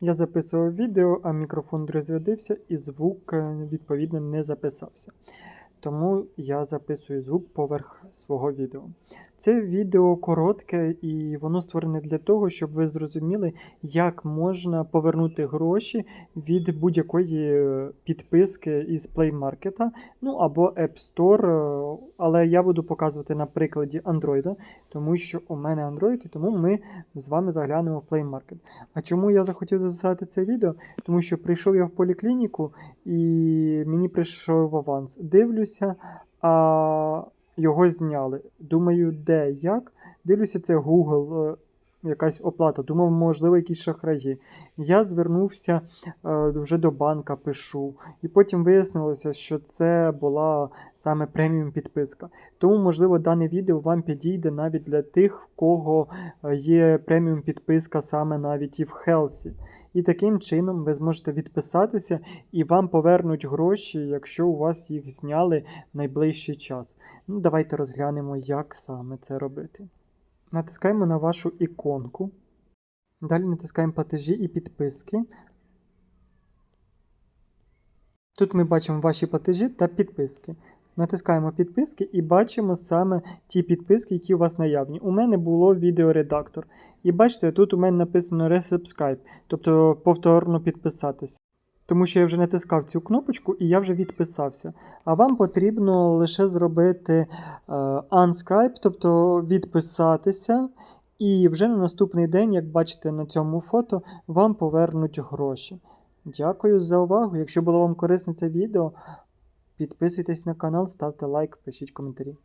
Я записував відео, а мікрофон розрядився і звук е, відповідно не записався. Тому я записую звук поверх свого відео. Це відео коротке і воно створене для того, щоб ви зрозуміли, як можна повернути гроші від будь-якої е, підписки із Play Market, ну або App Store. е, Але я буду показувати на прикладі Android, тому що у мене Android, і тому ми з вами заглянемо в Play Market. А чому я захотів записати це відео? Тому що прийшов я в поліклініку і мені прийшов аванс. Дивлюся, а його зняли. Думаю, де, як? Дивлюся, це Google, е, якась оплата. Думав, можливо, якісь шахраї. Я звернувся е, вже до банка, пишу. І потім вияснилося, що це була саме преміум підписка. Тому, можливо, дане відео вам підійде навіть для тих, в кого е, є преміум підписка саме навіть і в Хелсі. І таким чином ви зможете відписатися і вам повернуть гроші, якщо у вас їх зняли в найближчий час. Ну, давайте розглянемо, як саме це робити. Натискаємо на вашу іконку. Далі натискаємо платежі і підписки. Тут ми бачимо ваші платежі та підписки. Натискаємо підписки і бачимо саме ті підписки, які у вас наявні. У мене було відеоредактор. І бачите, тут у мене написано Resubscribe, тобто повторно підписатися. Тому що я вже натискав цю кнопочку і я вже відписався. А вам потрібно лише зробити е, unscribe, тобто відписатися. І вже на наступний день, як бачите на цьому фото, вам повернуть гроші. Дякую за увагу. Якщо було вам корисне це відео, підписуйтесь на канал, ставте лайк, пишіть коментарі.